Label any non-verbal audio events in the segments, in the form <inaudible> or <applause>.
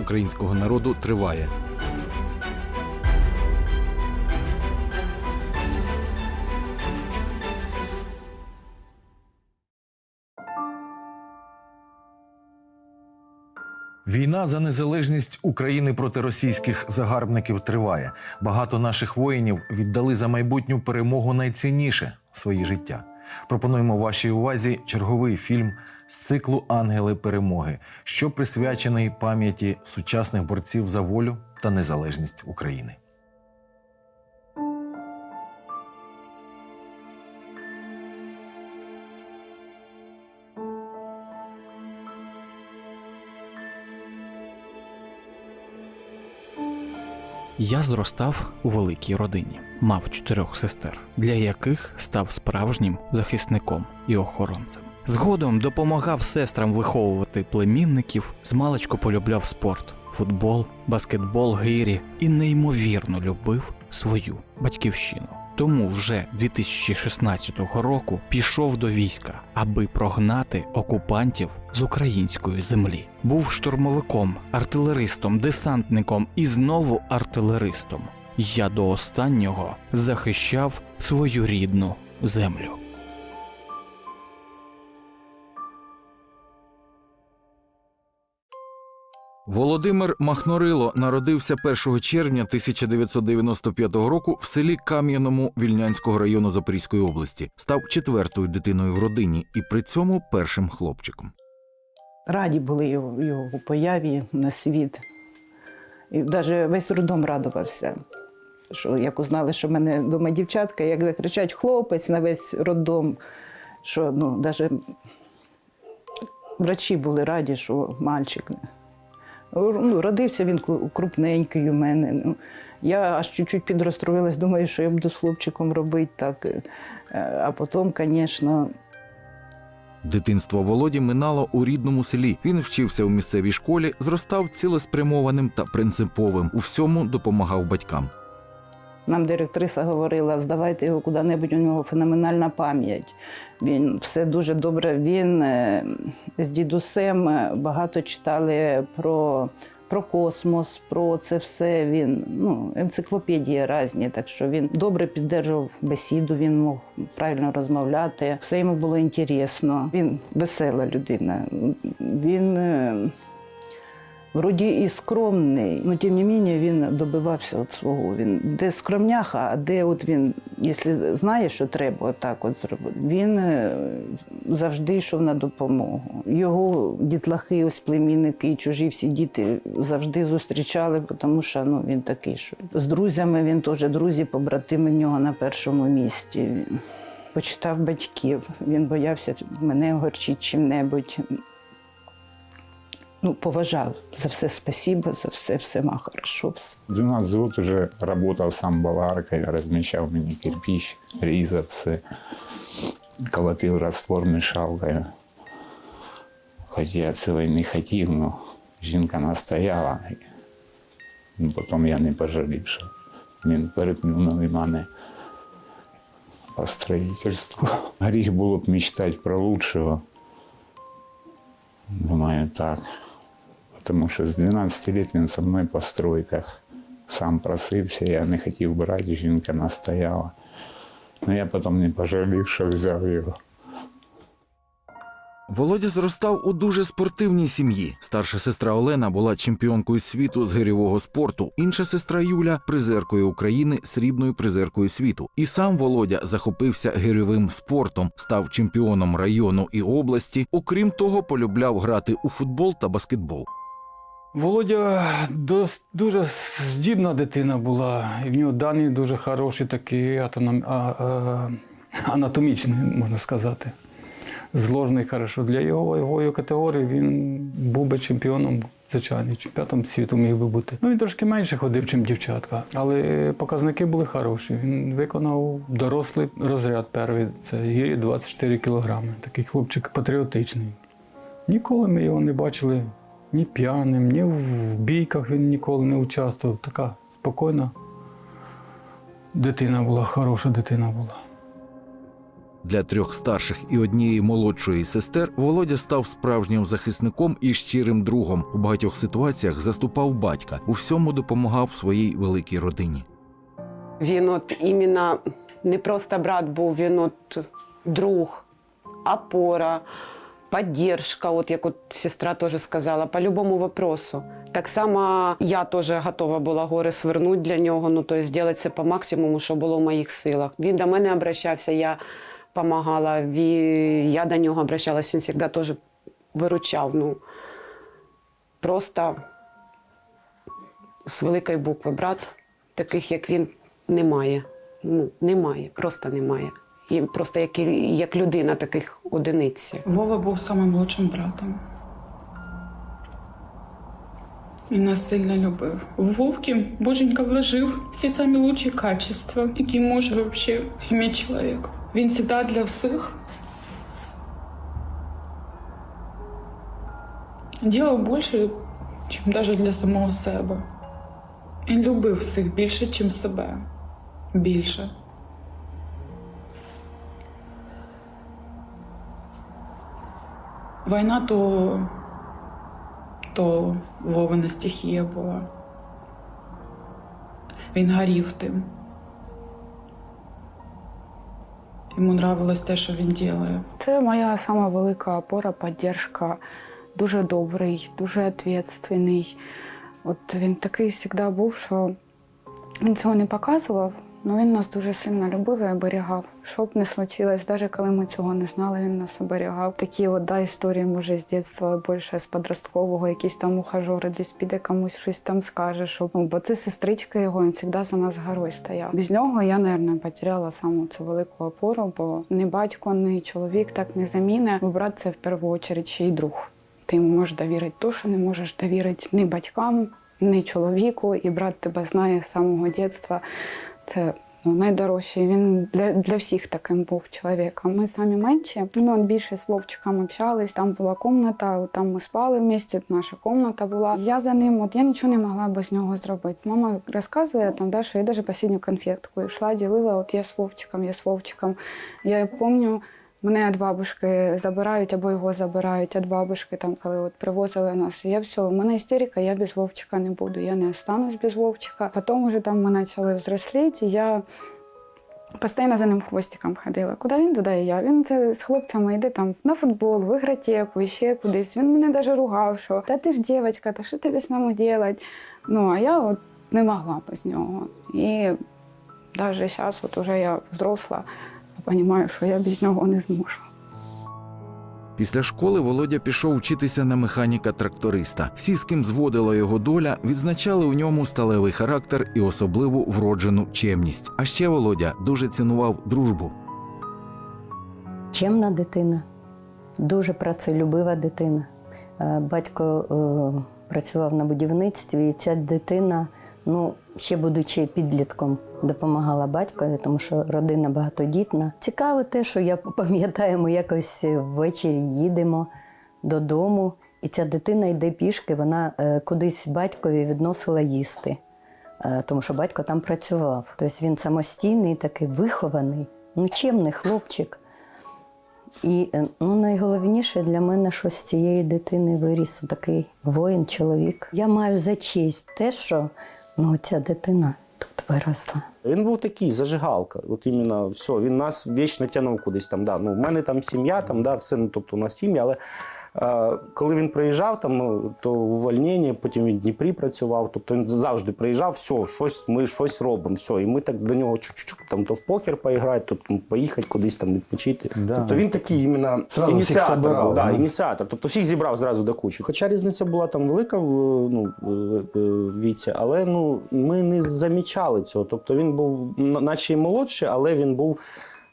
українського народу триває. Війна за незалежність України проти російських загарбників триває. Багато наших воїнів віддали за майбутню перемогу найцінніше свої життя. Пропонуємо вашій увазі черговий фільм з циклу Ангели перемоги, що присвячений пам'яті сучасних борців за волю та незалежність України. Я зростав у великій родині, мав чотирьох сестер, для яких став справжнім захисником і охоронцем. Згодом допомагав сестрам виховувати племінників, змалечку полюбляв спорт, футбол, баскетбол, гирі і неймовірно любив свою батьківщину. Тому вже 2016 року пішов до війська, аби прогнати окупантів з української землі. Був штурмовиком, артилеристом, десантником і знову артилеристом. Я до останнього захищав свою рідну землю. Володимир Махнорило народився 1 червня 1995 року в селі Кам'яному Вільнянського району Запорізької області. Став четвертою дитиною в родині і при цьому першим хлопчиком. Раді були його, його появі на світ. І навіть весь роддом радувався. Що як узнали, що в мене вдома дівчатка, як закричать хлопець на весь роддом, що ну, навіть врачі були раді, що мальчик. Ну, родився він кру- крупненький у мене. Ну, я аж чуть-чуть підрозстроїлась, думаю, що я буду з хлопчиком робити так. Е, А потім, звісно, Дитинство Володі минало у рідному селі. Він вчився у місцевій школі, зростав цілеспрямованим та принциповим. У всьому допомагав батькам. Нам директриса говорила, здавайте його куди-небудь, у нього феноменальна пам'ять. Він все дуже добре. Він е, з дідусем е, багато читали про, про космос, про це все. Він ну, енциклопедії різні, так що він добре піддержував бесіду, він мог правильно розмовляти. Все йому було інтересно. Він весела людина. Він. Вроді і скромний, але тим не менше він добивався от свого. Він де скромняха, а де от він, якщо знає, що треба отак от зробити, він е, завжди йшов на допомогу. Його дітлахи, ось племінники і чужі всі діти завжди зустрічали, тому що ну, він такий, що з друзями він теж друзі, побратими в нього на першому місці. Почитав батьків, він боявся мене огорчити чим-небудь. Ну, поважав за все спасибо, за все, все ма хорошо. Все. 12 год уже работал сам баларкой, размещал мне кирпич, все, колотив раствор мішалкою. Хоч я цього й не хотів, але жінка настояла. Ну, Потім я не пожалів, що він переплюнув і мене по строїтельству. Гріх було б мечтати про лучшего. Думаю, так. Тому що з 12 лет він со мною по стройках сам просився, я не хотів брати, жінка настояла. Ну я потім не пожалів, що взяв його. Володя зростав у дуже спортивній сім'ї. Старша сестра Олена була чемпіонкою світу з гирьового спорту. Інша сестра Юля призеркою України, срібною призеркою світу. І сам Володя захопився гирьовим спортом, став чемпіоном району і області. Окрім того, полюбляв грати у футбол та баскетбол. Володя дуже здібна дитина була, і в нього дані дуже хороші, такі анатомічні, можна сказати. Зложений хорошо. Для його вагової категорії він був би чемпіоном, звичайно, чемпіоном світу міг би бути. Ну, він трошки менше ходив, ніж дівчатка, але показники були хороші. Він виконав дорослий розряд перший, це гірі 24 кілограми. Такий хлопчик патріотичний. Ніколи ми його не бачили ні п'яним, ні в бійках він ніколи не участвував. Така спокійна дитина була, хороша дитина була. Для трьох старших і однієї молодшої сестер Володя став справжнім захисником і щирим другом. У багатьох ситуаціях заступав батька, у всьому допомагав своїй великій родині. Він от іменно не просто брат був, він от друг, опора, поддержка, от як от сестра теж сказала, по любому вопросу. Так само я теж готова була гори свернути для нього, ну тобто зробити це по максимуму, що було в моїх силах. Він до мене обращався, я допомагала, я до нього обращалась, він завжди теж виручав. Ну, просто з великої букви брат, таких як він, немає. Ну, немає, просто немає. І просто як, і- як людина таких одиниць. Вова був самим молодшим братом. Він нас сильно любив. В Вовке Боженька вложив всі самі лучші качества, які може вообще иметь чоловік. Він завжди для всіх делав більше, ніж навіть для самого себе. Він любив всіх більше, ніж себе. Більше. Війна то, то Вовина стихія була. Він горів тим. Йому нравилось те, що він робить. Це моя сама велика опора, підтримка. Дуже добрий, дуже відповідальний. От він такий завжди був, що він цього не показував, але він нас дуже сильно любив і оберігав. Що б не случилось, навіть коли ми цього не знали, він нас оберігав. Такі от да, історії, може, з дитинства, більше з подросткового, якісь там ухажори, десь піде комусь щось там скаже. Що... Ну, бо це сестричка його, він завжди за нас горою стояв. Без нього я, мабуть, потеряла саму цю велику опору, бо ні батько, ні чоловік так не заміне. Бо брат це в першу чергу ще й друг. Ти йому можеш довірити те, що не можеш довірити ні батькам, ні чоловіку, і брат тебе знає з самого дитинства. Це ну, найдорожчий. Він для, для всіх таким був чоловіком. Ми самі менші. Ми от більше з Вовчиком общались. Там була комната, там ми спали в місті, наша комната була. Я за ним, от я нічого не могла без нього зробити. Мама розказує там, да, що я навіть останню конфетку йшла, ділила, от я з Вовчиком, я з Вовчиком. Я пам'ятаю, Мене від бабушки забирають або його забирають від бабушки, там, коли от привозили нас. Я все, у мене істерика, я без Вовчика не буду, я не останусь без Вовчика. Потім вже там ми почали взросліти, і я постійно за ним хвостиком ходила. Куди він, туди і я. Він це з хлопцями йде там на футбол, в ігротеку, ще кудись. Він мене навіть ругав, що та ти ж дівчинка, та що тобі з нами робити? Ну, а я от не могла без нього. І навіть зараз, от уже я взросла, розумію, що я без нього не зможу. Після школи Володя пішов вчитися на механіка-тракториста. Всі, з ким зводила його доля, відзначали у ньому сталевий характер і особливу вроджену чемність. А ще Володя дуже цінував дружбу. Чемна дитина, дуже працелюбива дитина. Е, Батько е, працював на будівництві, і ця дитина, ну, ще будучи підлітком, допомагала батькові, тому що родина багатодітна. Цікаве те, що я пам'ятаю, ми якось ввечері їдемо додому, і ця дитина йде пішки, вона е, кудись батькові відносила їсти, е, тому що батько там працював. Тобто він самостійний, такий вихований, ну, чемний хлопчик. І е, ну, найголовніше для мене, що з цієї дитини виріс такий воїн, чоловік. Я маю за честь те, що ну, ця дитина тут виросла. Він був такий, зажигалка. От іменно все, він нас вічно тягнув кудись там. Да. Ну, в мене там сім'я, там, да, все, ну, тобто у нас сім'я, але коли він приїжджав, там, ну, то в увольненні, потім він в Дніпрі працював, тобто він завжди приїжджав, все, щось, ми щось робимо, все. І ми так до нього чук-чук, там, то в покер поіграти, то там, поїхати кудись там відпочити. Да. Тобто він такий іменно ініціатор, собирав, да, ну. ініціатор. Тобто всіх зібрав зразу до кучі. Хоча різниця була там велика в ну, е, віці, але ну, ми не замічали цього. Тобто він був наче й молодший, але він був.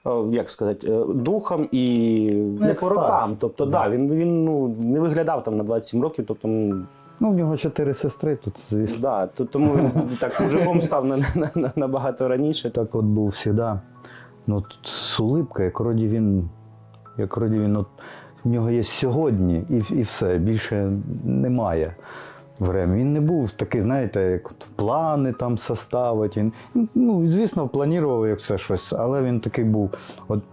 Е, Як сказати, е, духом і не по рокам. Тобто, да, він, він ну, не виглядав там на 27 років. Тобто, ну, Ну, в нього чотири сестри тут, звісно. да, то- тому він так мужиком став на, на, на, набагато раніше. Так от був завжди. Ну, тут з улипкою, як вроді він, як вроді він, от, в нього є сьогодні і, і все, більше немає времени. Він не був такий, знаєте, як плани там составити. Ну, звісно, планував як все щось, але він такий був. От,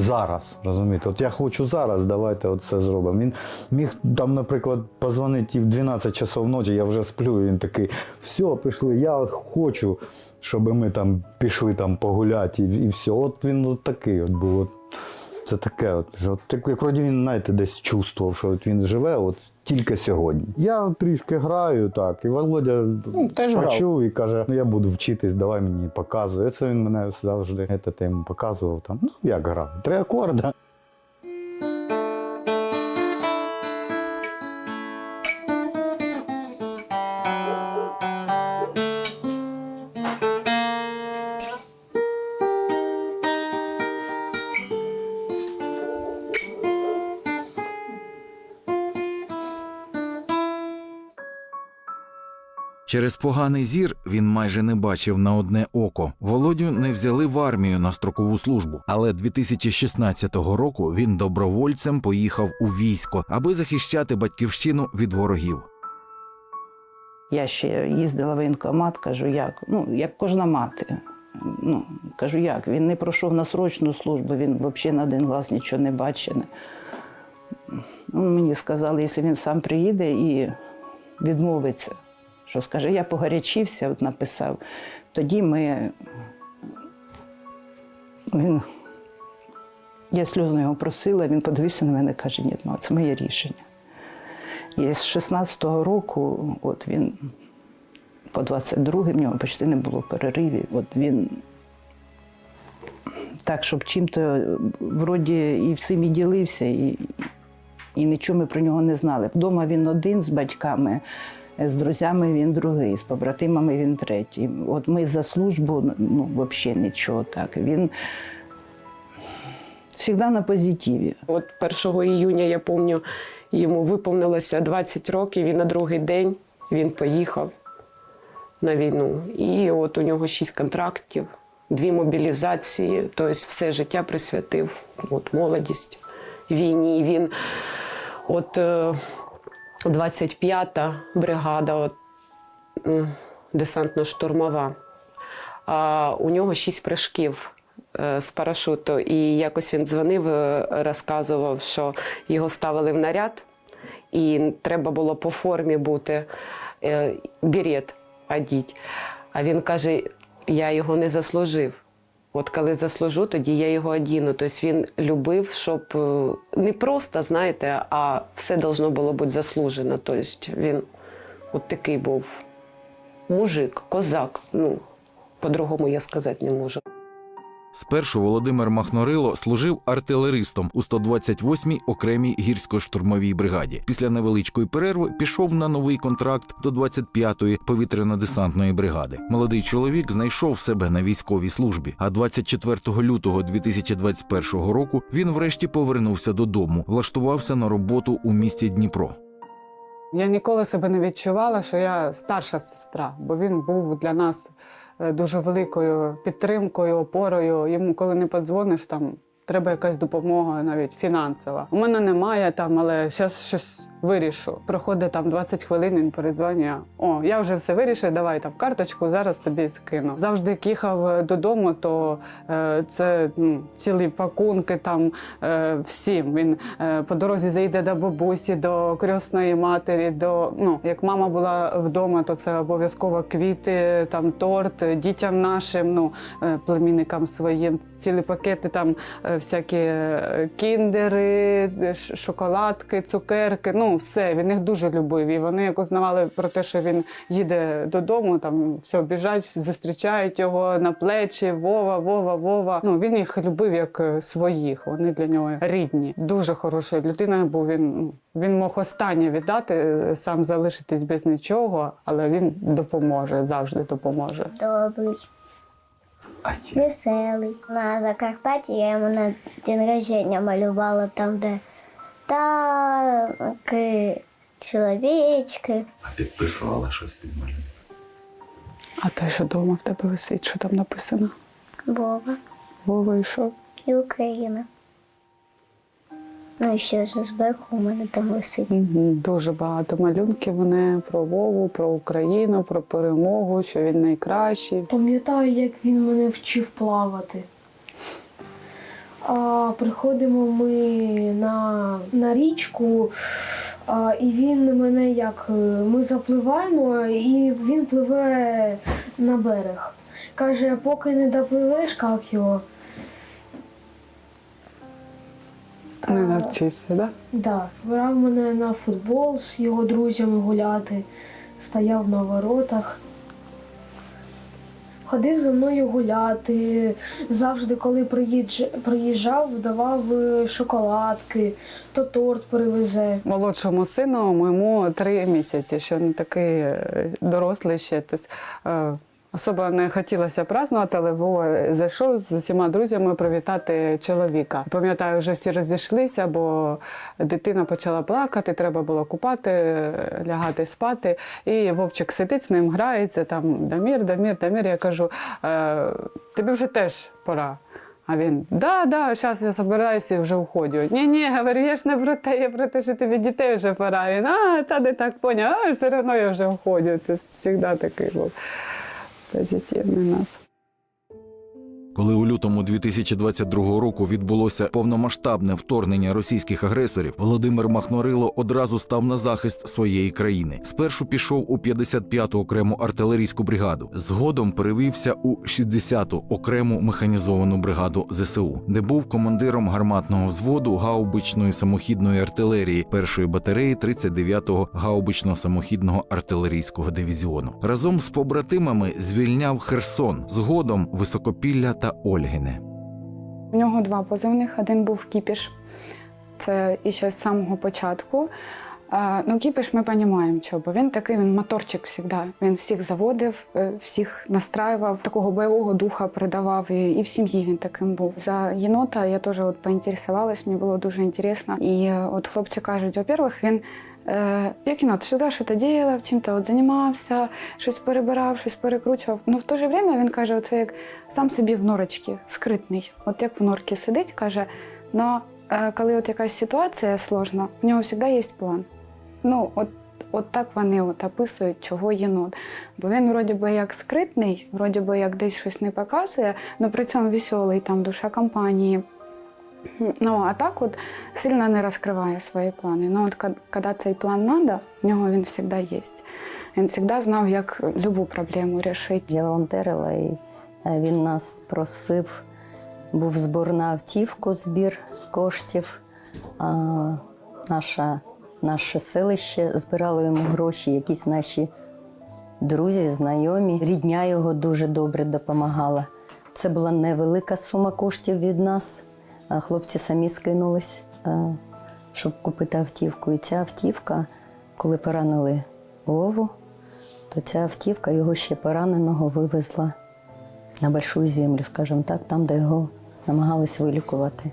Зараз, розумієте, от я хочу зараз, давайте от це зробимо. Він міг там, наприклад, позвонити в 12 часов ночі, я вже сплю, і він такий, все, пішли, я от хочу, щоб ми там пішли там погуляти, і, і все. От він от такий от був. От, це таке, от, от, як вроді він, знаєте, десь чувствував, що от він живе от тільки сьогодні. Я трішки граю, так, і Володя Ну, теж почув і каже, ну я буду вчитись, давай мені показує. Це він мене завжди це, йому показував. Там, ну, як грав? Три акорда. Через поганий зір він майже не бачив на одне око. Володю не взяли в армію на строкову службу, але 2016 року він добровольцем поїхав у військо, аби захищати батьківщину від ворогів. Я ще їздила в воєнкомат, кажу, як? Ну, як кожна мати. Ну, кажу, як? Він не пройшов на срочну службу, він взагалі на один глаз нічого не бачив. Ну, мені сказали, якщо він сам приїде і відмовиться, що скаже, я погарячився, от написав. Тоді ми. Він... Я сльозно його просила, він подивився на мене і каже, ні, мама, це моє рішення. І з 16-го року, от він по 22 в нього почти не було переривів. От він так, щоб чим-то вроді і всім і ділився, і, і нічого ми про нього не знали. Вдома він один з батьками, з друзями він другий, з побратимами він третій. От ми за службу ну, взагалі нічого так. Він завжди на позитиві. От 1 іюня, я пам'ятаю, йому виповнилося 20 років, і на другий день він поїхав на війну. І от у нього 6 контрактів, дві мобілізації, тобто все життя присвятив, от молодість війні. Він от е, 25-та бригада, десантно-штурмова. У нього шість прыжків е, з парашуту. І якось він дзвонив, е, розказував, що його ставили в наряд, і треба було по формі бути е, берет одіть. А він каже: я його не заслужив. От коли заслужу, тоді я його одіну. Тобто він любив, щоб е, не просто, знаєте, а все должно було бути заслужено. Тобто він от такий був мужик, козак. Ну, по-другому я сказати не можу. Спершу Володимир Махнорило служив артилеристом у 128-й окремій гірсько-штурмовій бригаді. Після невеличкої перерви пішов на новий контракт до 25-ї повітряно-десантної бригади. Молодий чоловік знайшов себе на військовій службі. А 24 лютого 2021 року він врешті повернувся додому, влаштувався на роботу у місті Дніпро. Я ніколи себе не відчувала, що я старша сестра, бо він був для нас дуже великою підтримкою, опорою. Йому, коли не подзвониш, там треба якась допомога, навіть фінансова. У мене немає там, але зараз щось вирішу. Проходить там 20 хвилин, він передзвонює. О, я вже все вирішив, давай там карточку, зараз тобі скину. Завжди як їхав додому, то е, це ну, цілі пакунки там е, всім. Він е, по дорозі заїде до бабусі, до крісної матері. До ну, як мама була вдома, то це обов'язково квіти, там торт дітям нашим, ну е, племінникам своїм. Цілі пакети там е, всякі е, кіндери, шоколадки, цукерки. Ну все, він їх дуже любив. І вони як узнавали про те, що він їде додому, там все біжать, зустрічають його на плечі. Вова, Вова, Вова. Ну він їх любив як е, своїх. Вони для нього рідні. Дуже хорошою людиною був він. ну, Він мог останнє віддати, е, сам залишитись без нічого, але він допоможе, завжди допоможе. Добрий. Веселий. На Закарпатті я йому на день рождення малювала там, де танки, чоловічки. А підписувала щось під малюнок? А те, що вдома в тебе висить, що там написано? Вова Вова і що? і Україна. Ну і ще ж зверху у мене там висить. Дуже багато малюнків вони про Вову, про Україну, про перемогу, що він найкращий. Пам'ятаю, як він мене вчив плавати. А, приходимо ми на, на річку, а, і він мене як е, ми запливаємо, і він пливе на берег. Каже, поки не допливеш, як його. Не навчишся, так? Да? Да, брав мене на футбол з його друзями гуляти, стояв на воротах. Ходив за мною гуляти. Завжди, коли приїжджав, давав е, шоколадки, то торт привезе. Молодшому сину моєму три місяці, що не такий е, дорослий ще. Тобто, Особо не хотілося празднувати, але Вова зайшов з усіма друзями привітати чоловіка. Пам'ятаю, вже всі розійшлися, бо дитина почала плакати, треба було купати, лягати спати. І Вовчик сидить з ним, грається там Дамір, Дамір, Дамір. Я кажу, е, тобі вже теж пора. А він да, да, зараз я збираюся і вже уходжу. Ні, ні, говорю, я ж не про те, я про те, що тобі дітей вже пора. Він, а, та не так поняв, а все одно я вже входжу. Тобто завжди такий був позитивний у нас. Коли у лютому 2022 року відбулося повномасштабне вторгнення російських агресорів, Володимир Махнорило одразу став на захист своєї країни. Спершу пішов у 55-ту окрему артилерійську бригаду. Згодом перевівся у 60-ту окрему механізовану бригаду ЗСУ, де був командиром гарматного взводу гаубичної самохідної артилерії першої батареї 39-го гаубично-самохідного артилерійського дивізіону. Разом з побратимами звільняв Херсон, згодом Високопілля та Ольгине. У нього два позивних. Один був кіпіш. Це іще з самого початку. Е, Ну, кіпіш ми розуміємо, чого, бо він такий він моторчик завжди. Він всіх заводив, е, всіх настраював, такого бойового духа придавав. І, і в сім'ї він таким був. За єнота я теж от поінтересувалась, мені було дуже цікаво. І е, от хлопці кажуть, во-первых, він. Е, як єнот, завжди щось робив, чим-то от займався, щось перебирав, щось перекручував. Ну в то же время він каже, оце як сам собі в норочці, скритний. От як в норці сидить, каже, но е, коли от якась ситуація сложна, в нього завжди є план. Ну, от, от так вони от описують, чого єнот. Бо він вроді би як скритний, вроді би як десь щось не показує, але при цьому веселий, там душа компанії. Ну, а так от сильно не розкриває свої плани. Ну, от коли цей план треба, в нього він завжди є. Він завжди знав, як любу проблему вирішити. Я волонтерила, і е, він нас просив, був збор на автівку, збір коштів. А, наша, наше селище збирало йому гроші, якісь наші друзі, знайомі. Рідня його дуже добре допомагала. Це була невелика сума коштів від нас. А Хлопці самі скинулись, е, щоб купити автівку. І ця автівка, коли поранили Вову, то ця автівка його ще пораненого вивезла на большую землю, скажімо так, там, де його намагались вилікувати.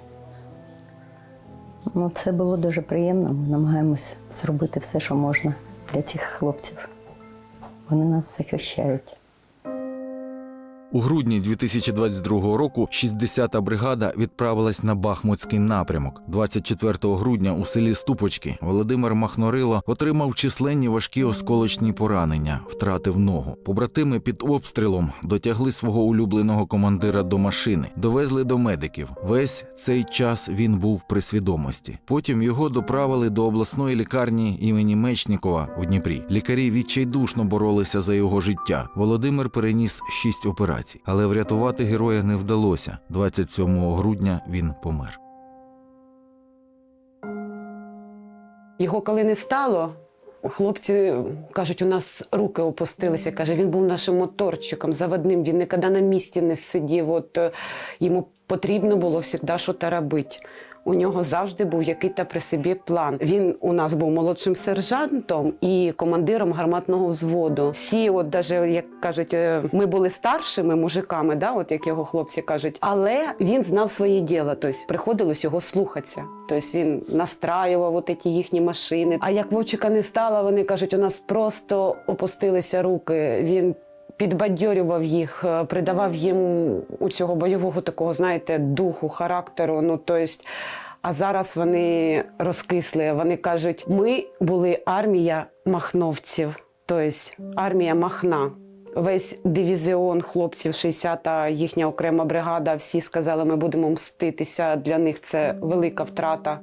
Ну, це було дуже приємно. Ми намагаємось зробити все, що можна для цих хлопців. Вони нас захищають. У грудні 2022 року 60-та бригада відправилась на Бахмутський напрямок. 24 грудня у селі Ступочки Володимир Махнорило отримав численні важкі осколочні поранення, втратив ногу. Побратими під обстрілом дотягли свого улюбленого командира до машини, довезли до медиків. Весь цей час він був при свідомості. Потім його доправили до обласної лікарні імені Мечнікова в Дніпрі. Лікарі відчайдушно боролися за його життя. Володимир переніс шість операцій, але врятувати героя не вдалося. 27 грудня він помер. Його коли не стало, хлопці кажуть, у нас руки опустилися. Каже, він був нашим моторчиком заводним, він ніколи на місці не сидів. От е, йому потрібно було завжди щось робити. У нього завжди був якийсь при собі план. Він у нас був молодшим сержантом і командиром гарматного взводу. Всі, от даже, як кажуть, е, ми були старшими мужиками, да, от як його хлопці кажуть, але він знав своє діло. Тобто приходилось його слухатися. Тобто він настраював от ці їхні машини. А як Вовчика не стало, вони кажуть, у нас просто опустилися руки. Він підбадьорював їх, е, придавав їм у цього бойового такого, знаєте, духу, характеру. Ну тобто, а зараз вони розкисли. Вони кажуть, ми були армія махновців, тобто армія Махна. Весь дивізіон хлопців, 60-та їхня окрема бригада. Всі сказали, ми будемо мститися. Для них це велика втрата.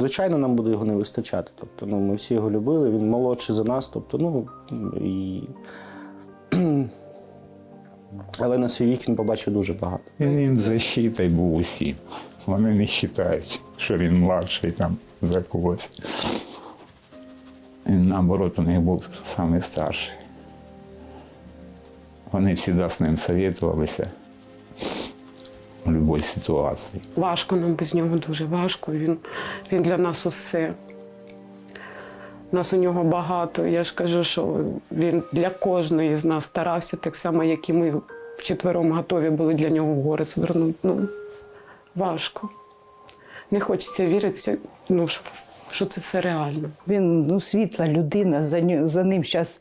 Звичайно, нам буде його не вистачати. Тобто, ну, ми всі його любили, він молодший за нас. Тобто, ну, і... <clears throat> Але на свій вік він побачив дуже багато. Він їм защитою був усім. Вони не вважають, що він младший там за когось. Він, наоборот, у них був самий старший. Вони завжди з ним советувалися в будь-якій ситуації. Важко нам без нього дуже важко. Він, він для нас усе. Нас у нього багато. Я ж кажу, що він для кожної з нас старався, так само, як і ми вчетвером готові були для нього в гори звернути. Ну, важко. Не хочеться вірити, ну, що, що це все реально. Він ну, світла людина, за, ню- за ним зараз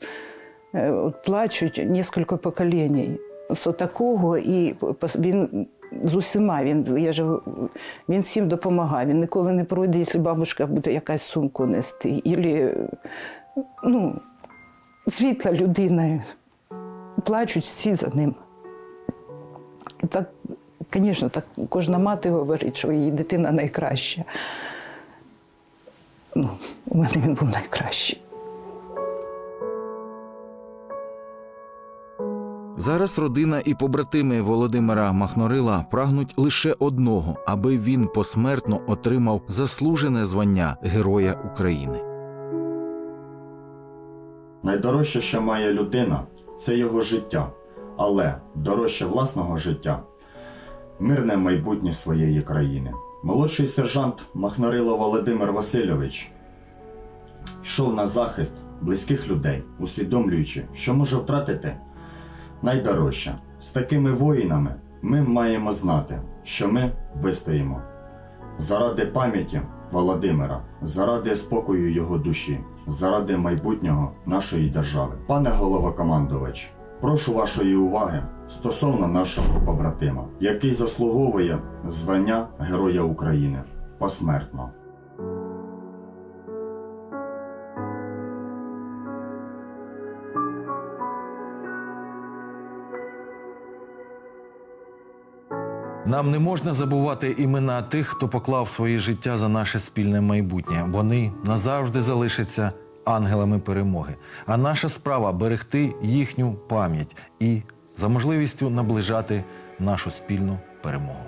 е, плачуть кілька поколінь. З такого і він з усіма, він, я ж, він всім допомагає. Він ніколи не пройде, якщо бабушка буде якась сумку нести. Ілі, ну, світла людина. Плачуть всі за ним. І Так, звісно, так кожна мати говорить, що її дитина найкраща. Ну, у мене він був найкращий. Зараз родина і побратими Володимира Махнорила прагнуть лише одного, аби він посмертно отримав заслужене звання Героя України. Найдорожче, що має людина, це його життя, але дорожче власного життя мирне майбутнє своєї країни. Молодший сержант Махнарило Володимир Васильович йшов на захист близьких людей, усвідомлюючи, що може втратити найдорожче. З такими воїнами ми маємо знати, що ми вистоїмо заради пам'яті Володимира, заради спокою його душі, заради майбутнього нашої держави. Пане головокомандувач, прошу вашої уваги стосовно нашого побратима, який заслуговує звання Героя України посмертно. Нам не можна забувати імена тих, хто поклав своє життя за наше спільне майбутнє. Вони назавжди залишаться ангелами перемоги. А наша справа берегти їхню пам'ять і за можливістю наближати нашу спільну перемогу.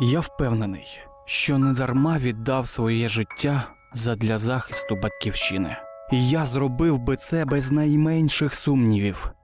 Я впевнений, що недарма віддав своє життя задля захисту батьківщини. І я зробив би це без найменших сумнівів,